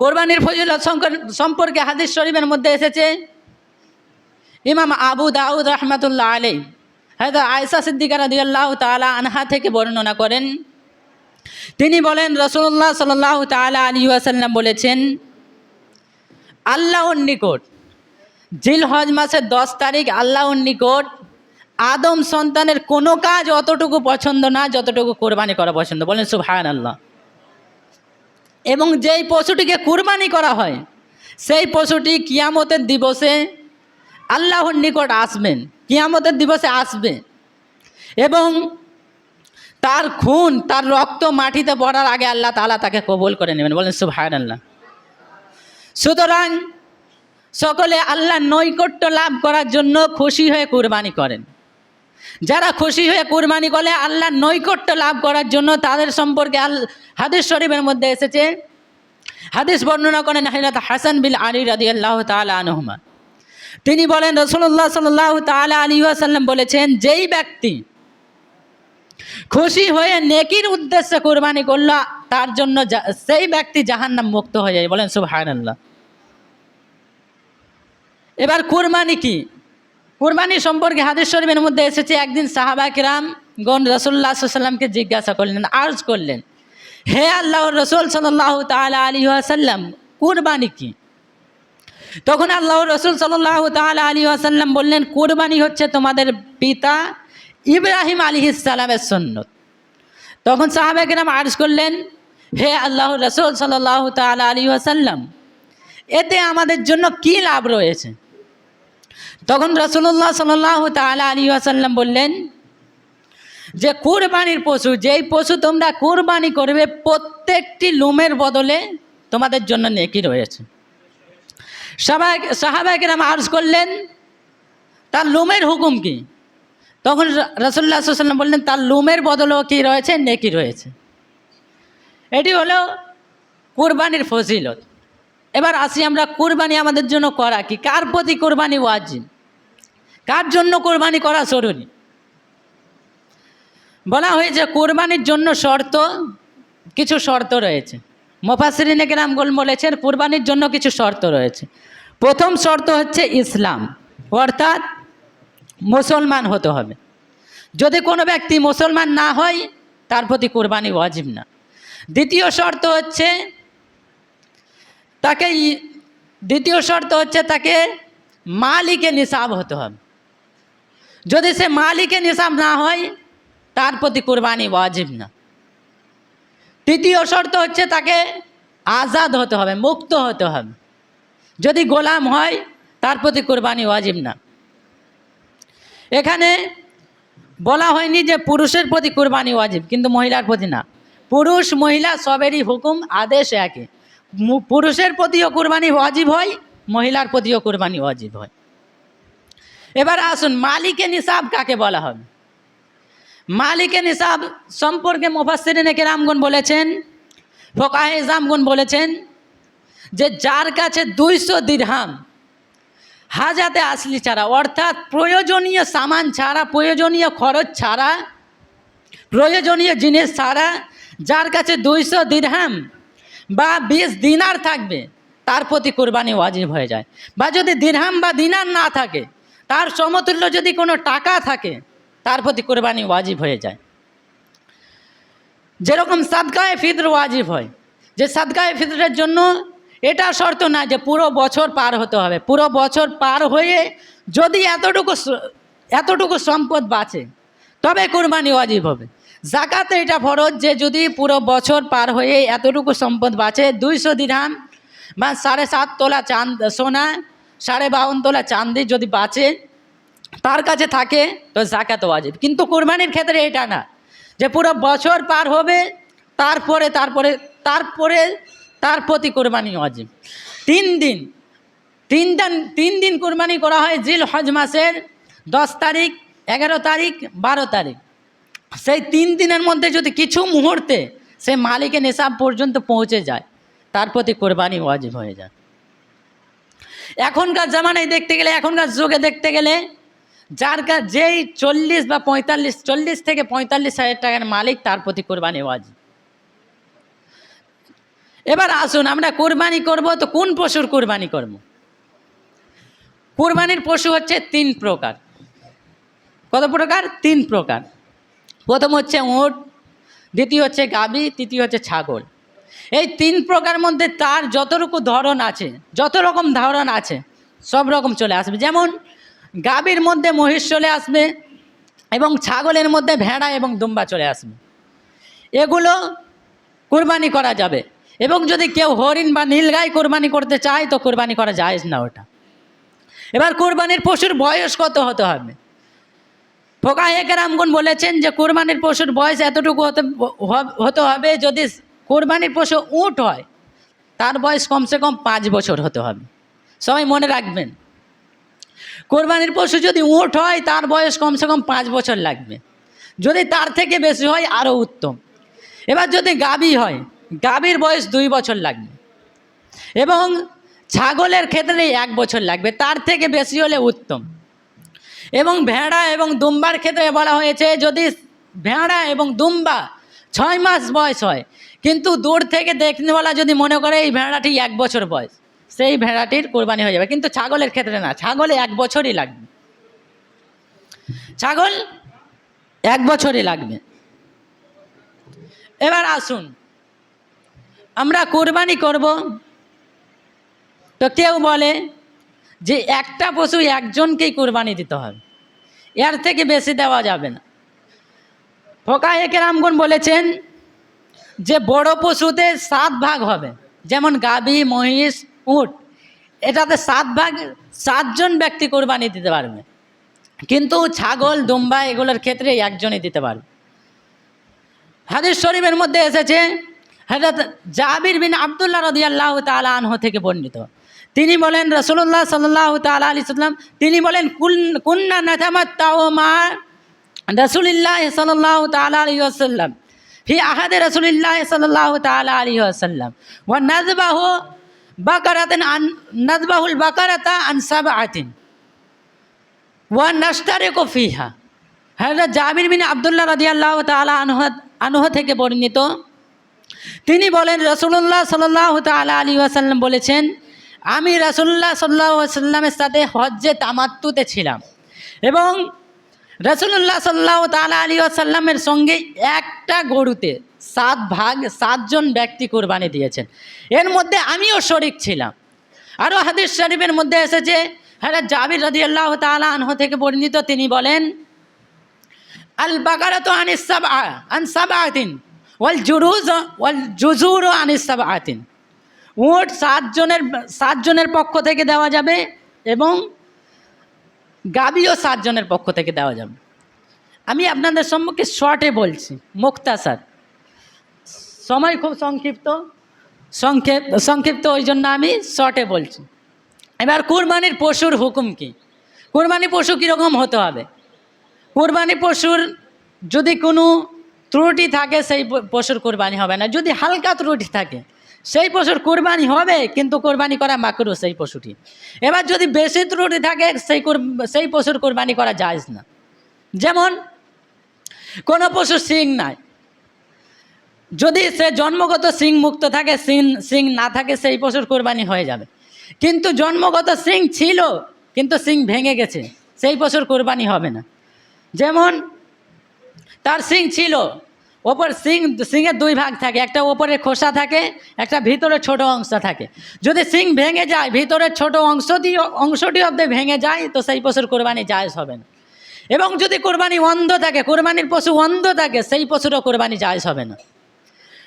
কোরবানির ফজিলত সম্পর্কে হাদিস শরীফের মধ্যে এসেছে। ইমাম আবু দাউদ রহমতুল্লাহ আলী হয়তো আয়সা সিদ্দিকা রাদিয়াল্লাহু তাআলা আনহা থেকে বর্ণনা করেন। তিনি বলেন রসুল্লাহ সাল্লাহ তাআলা আলী ওয়াসাল্লাম বলেছেন, আল্লাহর নিকট জিল হজ মাসের দশ তারিখ আল্লাহর নিকট আদম সন্তানের কোনো কাজ অতটুকু পছন্দ না, যতটুকু কোরবানি করা পছন্দ। বলেন সুবহান আল্লাহ এবং যেই পশুটিকে কুরবানি করা হয়, সেই পশুটি কিয়ামতের দিবসে আল্লাহর নিকট আসবেন কিয়ামতের দিবসে আসবে। এবং তার খুন, তার রক্ত মাটিতে পড়ার আগে আল্লাহ তাআলা তাকে কবুল করে নেবেন। বলেন সুবহান আল্লাহ সুতরাং সকলে আল্লাহ নৈকট্য লাভ করার জন্য খুশি হয়ে কুরবানি করেন। যারা খুশি হয়ে কুরবানি করে আল্লাহ নৈকট্য লাভ করার জন্য তাদের সম্পর্কে আল হাদিস শরীফের মধ্যে এসেছে। হাদিস বর্ণনা করেন হজরত হাসান বিল আলী রাদি আল্লাহ তালা আনহুমা। তিনি বলেন রসুল্লাহ সাল্লাহ তালা আলী আসাল্লাম বলেছেন, যেই ব্যক্তি খুশি হয়ে নেকির উদ্দেশ্যে কুরবানি করল, তার জন্য সেই ব্যক্তি জাহান্নাম মুক্ত হয়ে যায় বলেন সুবহান আল্লাহ এবার কুরবানি কি? কুরবানি সম্পর্কে হাদিস শরীফের মধ্যে এসেছে, একদিন সাহাবা কিরাম গন রসুল্লাহ সাল্লামকে জিজ্ঞাসা করলেন, আর্জ করলেন, হে আল্লাহ রসুল সাল্লাহ তালা আলী আসাল্লাম কুরবানি কি? তখন আল্লাহ রসুল সাল্লাহ তালা আলী আসাল্লাম বললেন, কুরবানি হচ্ছে তোমাদের পিতা ইব্রাহিম আলী ইসালামের সন্ন্যত তখন সাহাবাকিরাম আর্জ করলেন, হে আল্লাহ রসুল সাল্লাহ তালা আলী আসাল্লাম এতে আমাদের জন্য কি লাভ রয়েছে? তখন রসুল্লাহ সাল্লাহ তালা আলী আসাল্লাম বললেন, যে কুরবানির পশু, যেই পশু তোমরা কুরবানি করবে, প্রত্যেকটি লুমের বদলে তোমাদের জন্য নেকি রয়েছে। সবাই সাহাবাহিকেরাম আর্জ করলেন, তার লুমের হুকুম কি? তখন রসুল্লাহ সাল্লাম বললেন, তার লুমের বদলেও কি রয়েছে, নেকি রয়েছে। এটি হলো কুরবানির ফজিলত। এবার আসি আমরা কুরবানি আমাদের জন্য করা কি? কার প্রতি কোরবানি ওয়াজিব? কার জন্য কোরবানি করা জরুরি? বলা হয়েছে, কোরবানির জন্য শর্ত, কিছু শর্ত রয়েছে। মোফাসরিনে গ্রামগোল বলেছেন, কোরবানির জন্য কিছু শর্ত রয়েছে। প্রথম শর্ত হচ্ছে ইসলাম, অর্থাৎ মুসলমান হতে হবে। যদি কোনো ব্যক্তি মুসলমান না হয়, তার প্রতি কোরবানি ওয়াজিব না। দ্বিতীয় শর্ত হচ্ছে, তাকে দ্বিতীয় শর্ত হচ্ছে তাকে মালিকে নিসাব হতে হবে। যদি সে মালিকে নিসাব না হয়, তার প্রতি কোরবানি ওয়াজিব না। তৃতীয় শর্ত হচ্ছে তাকে আজাদ হতে হবে, মুক্ত হতে হবে। যদি গোলাম হয়, তার প্রতি কোরবানি ওয়াজিব না। এখানে বলা হয়নি যে পুরুষের প্রতি কোরবানি ওয়াজিব, কিন্তু মহিলার প্রতি না। পুরুষ, মহিলা সবেরই হুকুম, আদেশ একই। পুরুষের প্রতিও কোরবানি ওয়াজিব হয়, মহিলার প্রতিও কোরবানি ওয়াজিব হয়। এবার আসুন মালিকে নিসাব কাকে বলা হবে? মালিকে নিসাব সম্পর্কে মুফাসসিরিনে কেরামগুন বলেছেন, ফোকাহে জামগুন বলেছেন যে যার কাছে দুইশো দিরহাম হাজাতে আসলি ছাড়া, অর্থাৎ প্রয়োজনীয় সামান ছাড়া, প্রয়োজনীয় খরচ ছাড়া, প্রয়োজনীয় জিনিস ছাড়া যার কাছে দুইশো দিরহাম বা বিশ দিনার থাকবে, তার প্রতি কোরবানি ওয়াজিব হয়ে যায়। বা যদি দিরহাম বা দিনার না থাকে তার সমতুল্য যদি কোনো টাকা থাকে, তার প্রতি কোরবানি ওয়াজিব হয়ে যায়। যেরকম সাদকায় ফিতর ওয়াজিব হয়। যে সাদকায় ফিতরের জন্য এটা শর্ত না যে পুরো বছর পার হতে হবে। পুরো বছর পার হয়ে যদি এতটুকু এতটুকু সম্পদ বাঁচে, তবে কোরবানি ওয়াজিব হবে। জাকাতে এটা ফরজ যে যদি পুরো বছর পার হয়ে এতটুকু সম্পদ বাঁচে, দুইশো দিরহাম বা সাড়ে সাত তোলা চাঁদ, সোনা সাড়ে বাউন তোলা চাঁদি যদি বাঁচে, তার কাছে থাকে, তো জাকাত ওয়াজিব। কিন্তু কোরবানির ক্ষেত্রে এটা না। যে পুরো বছর পার হবে, তারপরে তারপরে তারপরে তার প্রতি কোরবানি ওয়াজিব। তিন দিন তিন দিন তিন দিন কোরবানি করা হয় জিল হজ মাসের দশ তারিখ, এগারো তারিখ, বারো তারিখ। সেই তিন দিনের মধ্যে যদি কিছু মুহূর্তে সে মালিকের নেশাব পর্যন্ত পৌঁছে যায়, তার প্রতি কোরবানি ওয়াজিব হয়ে যায়। এখনকার জামানায় দেখতে গেলে, এখনকার যুগে দেখতে গেলে যার কাছ যেই চল্লিশ বা পঁয়তাল্লিশ, চল্লিশ থেকে পঁয়তাল্লিশ হাজার টাকার মালিক তার প্রতি কোরবানি ওয়াজিব এবার আসুন, আমরা কোরবানি করব তো কোন পশুর কোরবানি করব? কোরবানির পশু হচ্ছে তিন প্রকার। কত প্রকার? তিন প্রকার। প্রথম হচ্ছে উঁট, দ্বিতীয় হচ্ছে গাবি, তৃতীয় হচ্ছে ছাগল। এই তিন প্রকার মধ্যে তার যতটুকু ধরন আছে যত রকম ধরন আছে সব রকম চলে আসবে। যেমন গাবির মধ্যে মহিষ চলে আসবে এবং ছাগলের মধ্যে ভেড়া এবং দুম্বা চলে আসবে। এগুলো কুরবানি করা যাবে। এবং যদি কেউ হরিণ বা নীলগাই কোরবানি করতে চায়, তো কোরবানি করা যায় না ওটা। এবার কোরবানির পশুর বয়স কত হতে হবে? ফোকাহেকে রামগুন বলেছেন যে কোরবানির পশুর বয়স এতটুকু হতে হতে হবে যদি কোরবানির পশু উঁট হয়, তার বয়স কমসে কম পাঁচ বছর হতে হবে। সবাই মনে রাখবেন, কোরবানির পশু যদি উঁট হয়, তার বয়স কমসে কম পাঁচ বছর লাগবে। যদি তার থেকে বেশি হয় আরও উত্তম। এবার যদি গাবি হয়, গাবির বয়স দুই বছর লাগবে। এবং ছাগলের ক্ষেত্রে এক বছর লাগবে, তার থেকে বেশি হলে উত্তম। এবং ভেড়া এবং দুম্বার ক্ষেত্রে বলা হয়েছে, যদি ভেড়া এবং দুম্বা ছয় মাস বয়স হয় কিন্তু দূর থেকে দেখনেওয়ালা যদি মনে করে এই ভেড়াটি এক বছর বয়স, সেই ভেড়াটির কোরবানি হয়ে যাবে। কিন্তু ছাগলের ক্ষেত্রে না, ছাগলে এক বছরই লাগবে। ছাগল এক বছরই লাগবে। এবার আসুন, আমরা কোরবানি করব। তো কেউ বলে যে একটা পশু একজনকেই কোরবানি দিতে হবে। এর থেকে বেশি দেওয়া যাবে না। ফোকাহেকে রামগুন বলেছেন যে বড় পশুতে সাত ভাগ হবে, যেমন গাভী মহিষ, উট, এটাতে সাত ভাগ, সাতজন ব্যক্তি কোরবানি দিতে পারবে। কিন্তু ছাগল, দুম্বা এগুলোর ক্ষেত্রে একজনই দিতে পারবে। হাদিস শরীফের মধ্যে এসেছে হজরত জাবির বিন আবদুল্লাহ রদিয়াল্লাহ তালা আনহ থেকে বর্ণিত। তিনি বলেন রসুল্লাহ সাল্লাহ তালা আলি সাল্লাম, তিনি বলেন কুন- কুন্না নাথামাত তাও মা রসুলিল্লাহ সাল্লাহ তালা আলী আসাল্লাম ফি আহাদে রসুলিল্লাহ সাল্লাহ তালা আলী আসাল্লাম ও নজবাহ বাকারাতেন আন নজবাহুল বাকারাতা আন সাব আতিন ওয়া নাস্তারে ফিহা। হজরত জাবির বিন আবদুল্লাহ রাদিয়াল্লাহ তালা আনহ আনহ থেকে বর্ণিত। তিনি বলেন রসুল্লাহ সাল্লাহ তালা আলী আসাল্লাম বলেছেন, আমি রসুল্লাহ সাল্লাহ সাল্লামের সাথে হজ্জে তামাত্তুতে ছিলাম এবং রসুল্লাহ সাল্লাহ তালা আলী আসাল্লামের সঙ্গে একটা গরুতে সাত ভাগ সাতজন ব্যক্তি কোরবানি দিয়েছেন। এর মধ্যে আমিও শরিক ছিলাম। আরও হাদিস শরীফের মধ্যে এসেছে হ্যাঁ জাবির রদি আল্লাহ তালা আনহ থেকে বর্ণিত, তিনি বলেন আল বাকারাত আনিস সাবআ আন সাবআতিন ওয়াল জুরুজ ওয়াল জুজুর আনিস সাবআতিন উট সাতজনের সাতজনের পক্ষ থেকে দেওয়া যাবে এবং গাবিও সাতজনের পক্ষ থেকে দেওয়া যাবে। আমি আপনাদের সম্মুখে শর্টে বলছি, মুক্তা মুক্তাসার সময় খুব সংক্ষিপ্ত। সংক্ষেপ, সংক্ষিপ্ত ওই জন্য আমি শর্টে বলছি। এবার কুরবানির পশুর হুকুম কি? কুরবানি পশু কীরকম হতে হবে? কুরবানি পশুর যদি কোনো ত্রুটি থাকে, সেই পশুর কোরবানি হবে না। যদি হালকা ত্রুটি থাকে সেই পশুর কোরবানি হবে, কিন্তু কোরবানি করা মাকরু সেই পশুটি। এবার যদি বেশি ত্রুটি থাকে, সেই সেই পশুর কোরবানি করা যায় না। যেমন, কোনো পশুর সিং নাই। যদি সে জন্মগত সিং মুক্ত থাকে, সিং সিং না থাকে, সেই পশুর কোরবানি হয়ে যাবে। কিন্তু জন্মগত সিং ছিল, কিন্তু সিং ভেঙে গেছে, সেই পশুর কোরবানি হবে না। যেমন, তার সিং ছিল ওপর সিং সিংয়ের দুই ভাগ থাকে, একটা ওপরে খোসা থাকে, একটা ভিতরে ছোট অংশ থাকে। যদি সিং ভেঙে যায় ভিতরের ছোট অংশটি অংশটি অব্দে ভেঙে যায়, তো সেই পশুর কোরবানি জায়জ হবে না। এবং যদি কোরবানি অন্ধ থাকে, কোরবানির পশু অন্ধ থাকে, সেই পশুরও কোরবানি জায়জ হবে না।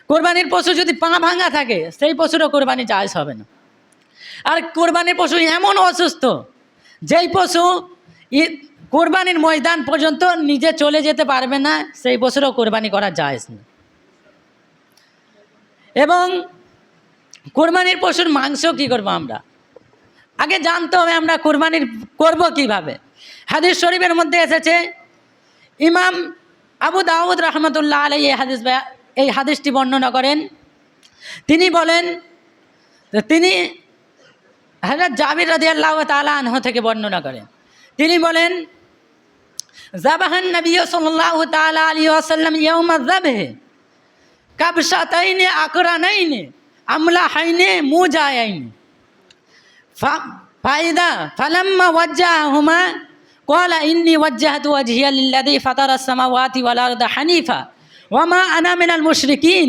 কোরবানির পশু যদি পা ভাঙা থাকে, সেই পশুরও কোরবানি জায়জ হবে না। আর কোরবানির পশু এমন অসুস্থ, যেই পশু কোরবানির ময়দান পর্যন্ত নিজে চলে যেতে পারবে না, সেই পশুরও কোরবানি করা যায় না। এবং কোরবানির পশুর মাংস কি করব আমরা? আগে জানতে হবে আমরা কোরবানির করব কীভাবে। হাদিস শরীফের মধ্যে এসেছে, ইমাম আবু দাউদ রহমতুল্লাহ আলাই এই হাদিস এই হাদিসটি বর্ণনা করেন। তিনি বলেন তিনি হজরত জাবির রাজি আল্লাহ তালা আনহ থেকে বর্ণনা করেন। তিনি বলেন জাবাহান নবী সাল্লাহ তালা আলী আসাল্লাম ইয়ৌমা জাবে কাবসাতাইনে আকরানাইনে আমলা হাইনে মু যায় আইনি ফাইদা ফালাম্মা ওয়াজ্জাহুমা قال إني وجهت وجهي للذي فطر السماوات والأرض حنيفا وما أنا من المشركين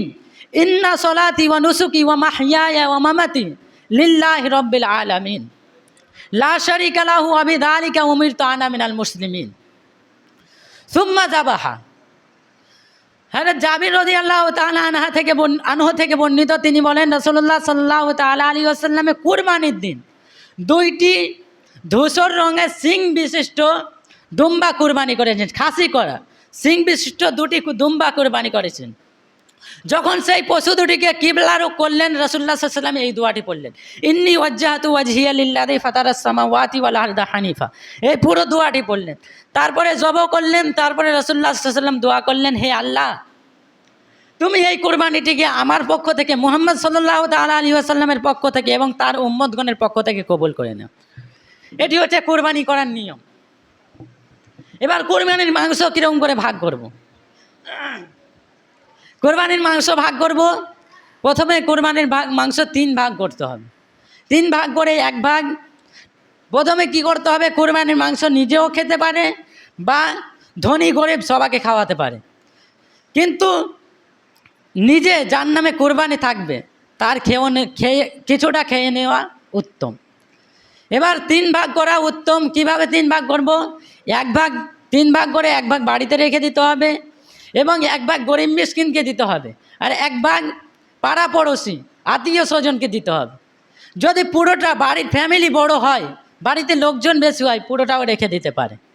إن صلاتي ونسكي ومحياي ومماتي لله رب العالمين لا شريك له وبذلك أمرت أنا من المسلمين সুম্মা জাবাহা হ্যাঁ জাবির রদি আল্লাহ তালা আনহা থেকে আনহ থেকে বর্ণিত, তিনি বলেন রসুল্লাহ সাল্লাহ তালা আলী আসাল্লামে কুরবানির দিন, দুইটি ধূসর রঙের সিং বিশিষ্ট দুম্বা কুরবানি করেছেন, খাসি করা। সিং বিশিষ্ট দুটি দুম্বা কুরবানি করেছেন। যখন সেই পশু দুটিকে কিবলারও করলেন রসুল্লাহ সাল্লাম এই দুয়াটি পড়লেন। ইন্নি ওয়াজ্জাহাতু ওয়াজহিয়ালিল্লাদি ফাতারাসমা ওয়াতি ওয়াল আরদা হানিফা। এই পুরো দুয়াটি পড়লেন। তারপরে জব করলেন, তারপরে রসুল্লাহ সাল্লাম দোয়া করলেন, হে আল্লাহ, তুমি এই কোরবানিটিকে আমার পক্ষ থেকে, মোহাম্মদ সাল্লাহ তালা আলী আসাল্লামের পক্ষ থেকে এবং তার উম্মদগণের পক্ষ থেকে কবুল করে নাও। এটি হচ্ছে কোরবানি করার নিয়ম। এবার কোরবানির মাংস কীরকম করে ভাগ করব। কোরবানির মাংস ভাগ করব। প্রথমে কোরবানির ভাগ মাংস তিন ভাগ করতে হবে। তিন ভাগ করে এক ভাগ। প্রথমে কি করতে হবে? কোরবানির মাংস নিজেও খেতে পারে বা ধনী গরিব সবাইকে খাওয়াতে পারে। কিন্তু নিজে যার নামে কোরবানি থাকবে, তার খেয়ে নে- খেয়ে কিছুটা খেয়ে নেওয়া উত্তম। এবার তিন ভাগ করা উত্তম। কীভাবে তিন ভাগ করব? এক ভাগ তিন ভাগ করে এক ভাগ বাড়িতে রেখে দিতে হবে। এবং এক ভাগ গরিব মিসকিনকে দিতে হবে আর এক ভাগ পাড়া পড়োশি, আত্মীয় স্বজনকে দিতে হবে। যদি পুরোটা বাড়ির ফ্যামিলি বড় হয়, বাড়িতে লোকজন বেশি হয়, পুরোটাও রেখে দিতে পারে।